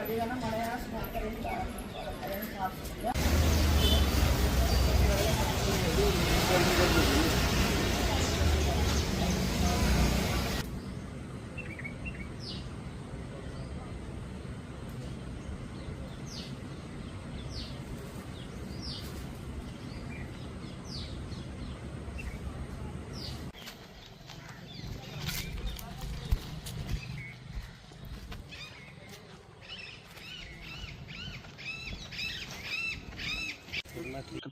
అది మన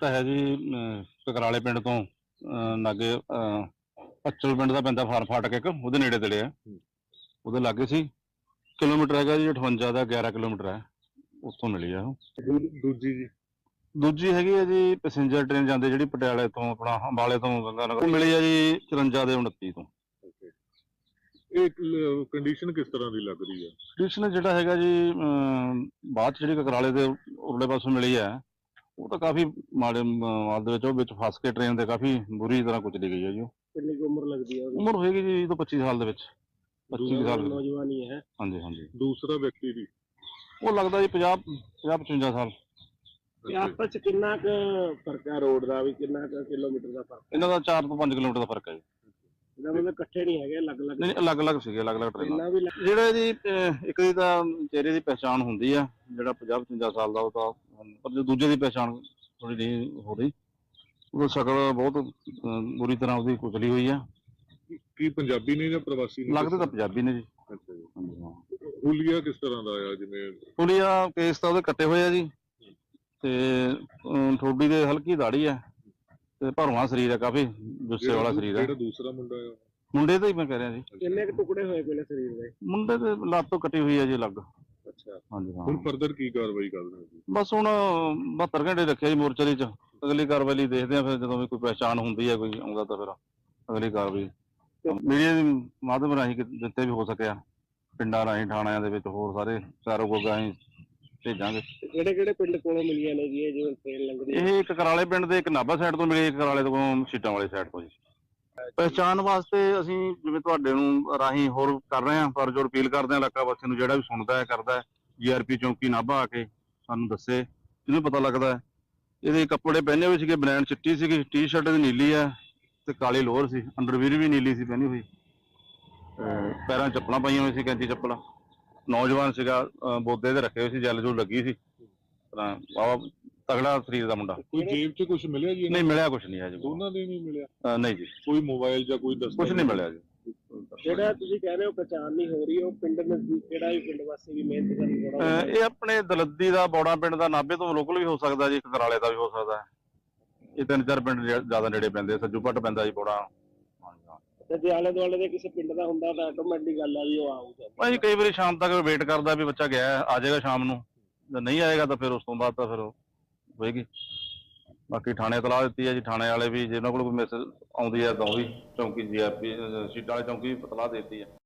ਤਾਂ ਹੈ ਜੀ ਅਮ, ਕਕਰਾਲੇ ਪਿੰਡ ਤੋਂ ਅਮ, ਅਚਲ ਪਿੰਡ ਦਾ ਪੈਂਦਾ ਫਾਰ ਫਾਟਕ ਇੱਕ ਉਹਦੇ ਨੇੜੇ ਤੇੜੇ ਆ। ਉਹਦੇ ਲਾਗੇ ਸੀ। ਕਿਲੋਮੀਟਰ ਹੈਗਾ ਜੀ 58 ਦਾ 11 ਕਿਲੋਮੀਟਰ ਹੈ। ਉੱਥੋਂ ਮਿਲੀ ਆ ਉਹ। ਦੂਜੀ ਜੀ। ਦੂਜੀ ਹੈਗੀ ਹੈ ਜੀ ਪੈਸੇਂਜਰ ਟ੍ਰੇਨ ਜਾਂਦੇ ਜਿਹੜੀ ਪਟਿਆਲੇ ਤੋਂ ਆਪਣਾ ਅੰਬਾਲੇ ਤੋਂ ਗੰਗਾਨਗਰ ਉਹ ਮਿਲੀ ਆ ਜੀ 54 ਦੇ 29 ਤੋਂ। ਇਹ ਕੰਡੀਸ਼ਨ ਕਿਸ ਤਰ੍ਹਾਂ ਦੀ ਲੱਗ ਰਹੀ ਹੈ ਕ੍ਰਿਸ਼ਨ ਜਿਹੜਾ ਹੈਗਾ ਜੀ ਬਾਅਦ ਜਿਹੜੀ ਕਕਰਾਲੇ ਦੇ ਉਰਲੇ ਪਾਸੋਂ ਮਿਲੀ ਹੈ ਉਹ ਤਾਂ ਕਾਫੀ ਮਾੜੇ ਮਾਲ ਦੇ ਵਿੱਚ ਉਹ ਵਿੱਚ ਫਸ ਕੇ ਟ੍ਰੇਨ ਦੇ ਕਾਫੀ ਬੁਰੀ ਤਰ੍ਹਾਂ ਕੁਚਲੀ ਗਈ ਹੈ ਜੀ ਉਹ। ਕਿੰਨੀ ਕੁ ਉਮਰ ਲੱਗਦੀ ਹੈ ਉਹਦੀ? ਉਮਰ ਹੋਏਗੀ ਜੀ ਤੋਂ 25 ਸਾਲ ਦੇ ਵਿੱਚ। 25 ਸਾਲ। ਦੀ। ਨੌਜਵਾਨੀ ਹੈ ਹਾਂਜੀ ਹਾਂਜੀ। ਦੂਸਰਾ ਵਿਅਕਤੀ ਦੀ ਉਹ ਲੱਗਦਾ ਜੀ 50 50 55 ਸਾਲ। ਤੇ ਆਪਸ ਚ ਕਿੰਨਾ ਕੁ ਫ਼ਰਕ ਹੈ ਰੋਡ ਦਾ? ਵੀ ਕਿੰਨਾ ਕੁ ਕਿਲੋਮੀਟਰ ਦਾ ਫ਼ਰਕ ਇਹਨਾਂ ਦਾ 4 ਤੋਂ 5 ਕਿਲੋਮੀਟਰ ਦਾ ਫ਼ਰਕ ਹੈ ਜੀ। ਇਹਦਾ ਮਤਲਬ ਇਕੱਠੇ ਨਹੀਂ ਹੈਗੇ ਅਲੱਗ-ਅਲੱਗ ਨਹੀਂ ਅਲੱਗ-ਅਲੱਗ ਸੀਗੇ ਅਲੱਗ-ਅਲੱਗ ਟ੍ਰੇਨਾਂ। ਇੰਨਾ ਵੀ ਲੱਗ- ਜਿਹੜੇ ਜੀ ਅਹ, ਇੱਕ ਦੀ ਤਾਂ ਚਿਹਰੇ ਦੀ ਪਛਾਣ ਹੁੰਦੀ ਆ ਜਿਹੜਾ 50 55 ਸਾਲ ਦਾ ਉਹ ਤਾਂ ਪਰ ਜੋ ਦੂਜੇ ਦੀ ਪਛਾਣ ਥੋੜੀ ਨਹੀਂ ਹੋ ਰਹੀ। ਉਹ ਸ਼ਕਲ ਬਹੁਤ ਅਹ, ਬੁਰੀ ਤਰ੍ਹਾਂ ਉਹਦੀ ਕੁਚਲੀ ਹੋਈ ਆ। ਕੀ ਪੰਜਾਬੀ ਨੇ ਜਾਂ ਪ੍ਰਵਾਸੀ ਨੇ? ਲੱਗਦੇ ਤਾਂ ਪੰਜਾਬੀ ਨੇ ਜੀ। ਅੱਛਾ ਜੀ। ਹਾਂਜੀ ਹਾਂ ਹੁਲੀਆ ਕਿਸ ਤਰ੍ਹਾਂ ਦਾ ਆ ਜਿਵੇਂ? ਪੁਲੀਆ ਕੇਸ ਤਾਂ ਉਹਦੇ ਕੱਟੇ ਹੋਏ ਆ ਜੀ। ਤੇ ਅਮ, ਠੋਡੀ ਦੇ ਹਲਕੀ ਦਾੜੀ ਆ। ਤੇ ਭਰਵਾਂ ਸਰੀਰ ਆ ਕਾਫੀ ਜੁੱਸੇ ਵਾਲਾ ਸਰੀਰ ਆ। ਜਿਹੜਾ ਦੂਸਰਾ ਮੁੰਡਾ ਆ ਮੁੰਡੇ ਦਾ ਹੀ ਮੈਂ ਕਹਿ ਰਿਹਾ ਜੀ। ਕਿੰਨੇ ਕੁ ਟੁਕੜੇ ਹੋਏ ਪਹਿਲੇ ਸਰੀਰ ਦੇ? ਮੁੰਡੇ ਦੇ ਲੱਤ ਤੋਂ ਕੱਟੀ ਹੋਈ ਆ ਜੀ ਲੱਗ ਅੱਛਾ। ਹਾਂਜੀ ਹਾਂ। ਹੁਣ ਫਰਦਰ ਕੀ ਕਾਰਵਾਈ ਕਰ ਰਹੇ ਹੋ ਜੀ ਬਸ ਹੁਣ 72 ਘੰਟੇ ਰੱਖਿਆ ਜੀ ਮੋਰਚਰੀ ਚ। ਅਗਲੀ ਕਾਰਵਾਈ ਲਈ ਦੇਖਦੇ ਆ ਫਿਰ ਜਦੋਂ ਵੀ ਕੋਈ ਪਛਾਣ ਹੁੰਦੀ ਹੈ ਕੋਈ ਆਉਂਦਾ ਤਾਂ ਫਿਰ ਅਗਲੀ ਕਾਰਵਾਈ। ਮੀਡੀਆ ਦੇ ਮਾਧਿਅਮ ਰਾਹੀਂ ਜਿੱਥੇ ਵੀ ਹੋ ਸਕਿਆ। ਪਿੰਡਾਂ ਰਾਹੀਂ ਥਾਣਿਆਂ ਦੇ ਵਿੱਚ ਹੋਰ ਸਾਰੇ ਚਾਰੋ ਗੋਗਾ ਅਸੀਂ ਭੇਜਾਂਗੇ। ਕਿਹੜੇ ਕਿਹੜੇ ਪਿੰਡ ਕੋਲੋਂ ਮਿਲੀਆਂ ਨੇ ਜੀ ਇਹ ਜਿਵੇਂ ਟ੍ਰੇਨ ਲੰਘਦੀ ਹੈ? ਇਹ ਇੱਕ ਕਰਾਲੇ ਪਿੰਡ ਦੇ ਇੱਕ ਨਾਭਾ ਸਾਈਡ ਤੋਂ ਮਿਲੀ ਇੱਕ ਕਰਾਲੇ ਤੋਂ ਸੀਟਾਂ ਵਾਲੀ ਸਾਈਡ ਤੋਂ ਜੀ। ਪਹਿਚਾਣ ਵਾਸਤੇ ਅਸੀਂ ਜਿਵੇਂ ਤੁਹਾਡੇ ਨੂੰ ਰਾਹੀਂ ਹੋਰ ਕਰ ਰਹੇ ਹਾਂ ਪਰ ਜੋ ਅਪੀਲ ਕਰਦੇ ਹਾਂ ਇਲਾਕਾ ਵਾਸੀਆਂ ਨੂੰ ਜਿਹੜਾ ਵੀ ਸੁਣਦਾ ਹੈ ਕਰਦਾ ਹੈ। ਜੀਆਰਪੀ ਚੌਂਕੀ ਨਾਭਾ ਆ ਕੇ ਸਾਨੂੰ ਦੱਸੇ ਜਿਹਨੂੰ ਪਤਾ ਲੱਗਦਾ ਹੈ। ਇਹਦੇ ਕੱਪੜੇ ਪਹਿਨੇ ਹੋਏ ਸੀਗੇ ਬਲੈਂਡ ਚਿੱਟੀ ਸੀਗੀ ਟੀ-ਸ਼ਰਟ ਦੀ ਨੀਲੀ ਆ ਤੇ ਕਾਲੀ ਲੋਅਰ ਸੀ ਅੰਡਰਵੀਰ ਵੀ ਨੀਲੀ ਸੀ ਪਹਿਨੀ ਹੋਈ। ਪੈਰਾਂ 'ਚ ਚੱਪਲਾਂ ਪਾਈਆਂ ਹੋਈਆਂ ਸੀ ਕੈਂਚੀ ਚੱਪਲਾਂ। ਨੌਜਵਾਨ ਸੀਗਾ ਅਹ ਬੋਦੇ ਦੇ ਰੱਖੇ ਹੋਏ ਸੀ ਜੈਲ ਜੂਲ ਲੱਗੀ ਸੀ। ਤਾਂ ਬਾਵਾ ਤਗੜਾ ਸਰੀਰ ਦਾ ਮੁੰਡਾ। ਕੋਈ ਜੇਬ 'ਚ ਕੁਝ ਮਿਲਿਆ ਜੀ ਨਹੀਂ ਮਿਲਿਆ ਕੁਝ ਨਹੀਂ ਹੈ ਜੀ ਦੋਨਾਂ ਦੇ ਨਹੀਂ ਮਿਲਿਆ? ਅਹ ਨਹੀਂ ਜੀ। ਕੋਈ ਮੋਬਾਈਲ ਜਾਂ ਕੋਈ ਦਸਤਾਵੇਜ਼? ਕੁਝ ਨਹੀਂ ਮਿਲਿਆ ਜੀ। ਜਿਹੜਾ ਤੁਸੀਂ ਕਹਿ ਰਹੇ ਹੋ ਪਛਾਣ ਨਹੀਂ ਹੋ ਰਹੀ ਉਹ ਪਿੰਡ ਨਜ਼ਦੀਕ ਕਿਹੜਾ ਵੀ ਪਿੰਡ ਵਾਸੀ ਵੀ ਮਿਹਨਤ ਕਰਨ ਥੋੜਾ ਅਹ ਇਹ ਆਪਣੇ ਦਲੱਦੀ ਦਾ ਬੌੜਾ ਪਿੰਡ ਦਾ ਨਾਭੇ ਤੋਂ ਲੋਕਲ ਵੀ ਹੋ ਸਕਦਾ ਜੀ ਇੱਕ ਕਰਾਲੇ ਦਾ ਵੀ ਹੋ ਸਕਦਾ। ਹੈ ਇਹ ਤਿੰਨ ਚਾਰ ਪਿੰਡ ਜਿਆ- ਜ਼ਿਆਦਾ ਨੇੜੇ ਪੈਂਦੇ। ਸੱਜੂ ਪੱਟ ਪੈਂਦਾ ਜੀ ਬੌੜਾ। ਤੇ ਜੇ ਆਲੇ ਦੁਆਲੇ ਦੇ ਕਿਸੇ ਪਿੰਡ ਦਾ ਹੁੰਦਾ ਤਾਂ ਆਟੋਮੈਟਿਕ ਗੱਲ ਆ ਵੀ ਉਹ ਆਊਗਾ ਭਾਈ ਕਈ ਵਾਰੀ ਸ਼ਾਮ ਤੱਕ ਵੇਟ ਕਰਦਾ ਵੀ ਬੱਚਾ ਗਿਆ ਹੈ, ਆ ਜਾਏਗਾ ਸ਼ਾਮ ਨੂੰ। ਜੇ ਨਹੀਂ ਆਏਗਾ ਤਾਂ ਫਿਰ ਉਸ ਤੋਂ ਬਾਅਦ ਤਾਂ ਫਿਰ ਉਹ ਹੋਏਗੀ। ਬਾਕੀ ਥਾਣੇ ਤਲਾਹ ਦਿੱਤੀ ਹੈ ਜੀ ਥਾਣੇ ਵਾਲੇ ਵੀ ਜਿਹਨਾਂ ਕੋਲ ਕੋਈ ਮੈਸੇਜ ਆਉਂਦੀ ਹੈ ਤਾਂ ਉਹ ਵੀ ਚੌਂਕੀ ਜੀਆਰਪੀ ਸੀਟਾਂ ਵਾਲੇ ਚੌਂਕੀ ਵੀ ਦਿੱਤੀ ਹੈ।